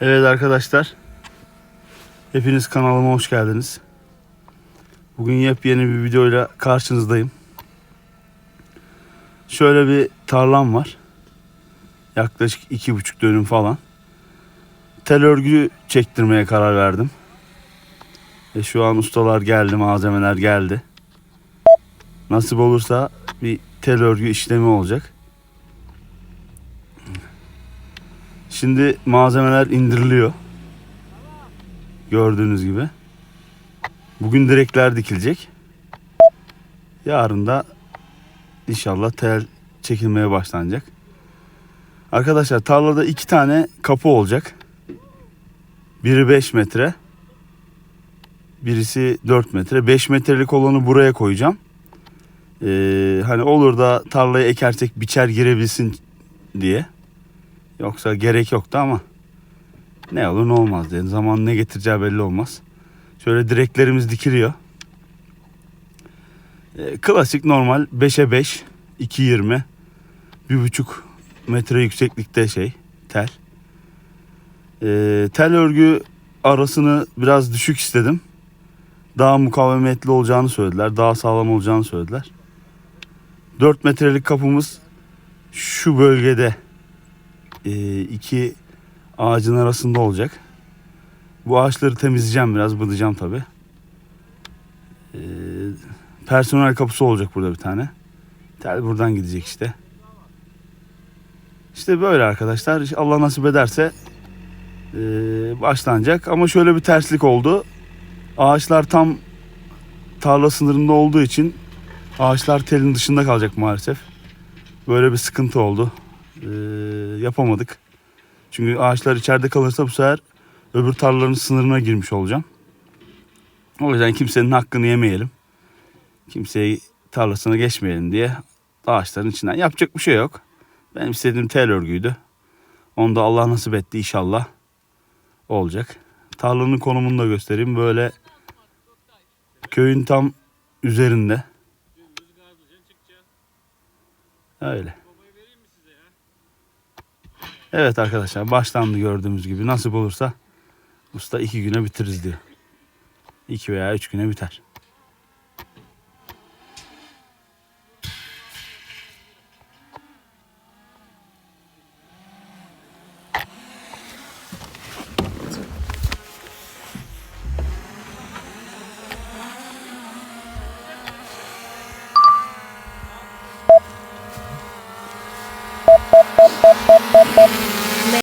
Evet arkadaşlar. Hepiniz kanalıma hoş geldiniz. Bugün yepyeni bir videoyla karşınızdayım. Şöyle bir tarlam var. Yaklaşık iki buçuk dönüm falan. Tel örgü çektirmeye karar verdim. Ve şu an ustalar geldi, malzemeler geldi. Nasip olursa bir tel örgü işlemi olacak. Şimdi malzemeler indiriliyor. Gördüğünüz gibi. Bugün direkler dikilecek. Yarın da inşallah tel çekilmeye başlanacak. Arkadaşlar tarlada iki tane kapı olacak. Biri 5 metre. Birisi 4 metre. 5 metrelik olanı buraya koyacağım. Ee, hani olur da tarlaya ekersek biçer girebilsin diye. Yoksa gerek yoktu ama ne olur ne olmaz diye. Zaman ne getireceği belli olmaz. Şöyle direklerimiz dikiliyor. Ee, klasik normal 5'e 5, 2.20, 1.5 metre yükseklikte şey tel. Ee, tel örgü arasını biraz düşük istedim. Daha mukavemetli olacağını söylediler. Daha sağlam olacağını söylediler. 4 metrelik kapımız şu bölgede e, iki ağacın arasında olacak. Bu ağaçları temizleyeceğim biraz, bıdacağım tabi. personel kapısı olacak burada bir tane. Tel buradan gidecek işte. İşte böyle arkadaşlar. Allah nasip ederse e, başlanacak. Ama şöyle bir terslik oldu. Ağaçlar tam tarla sınırında olduğu için ağaçlar telin dışında kalacak maalesef. Böyle bir sıkıntı oldu. Ee, yapamadık. Çünkü ağaçlar içeride kalırsa bu sefer öbür tarlaların sınırına girmiş olacağım. O yüzden kimsenin hakkını yemeyelim. Kimseyi tarlasına geçmeyelim diye ağaçların içinden yapacak bir şey yok. Benim istediğim tel örgüydü. Onu da Allah nasip etti inşallah olacak. Tarlanın konumunu da göstereyim. Böyle köyün tam üzerinde. Öyle. Evet arkadaşlar başlandı gördüğümüz gibi. Nasip olursa usta iki güne bitiririz diyor. İki veya üç güne biter.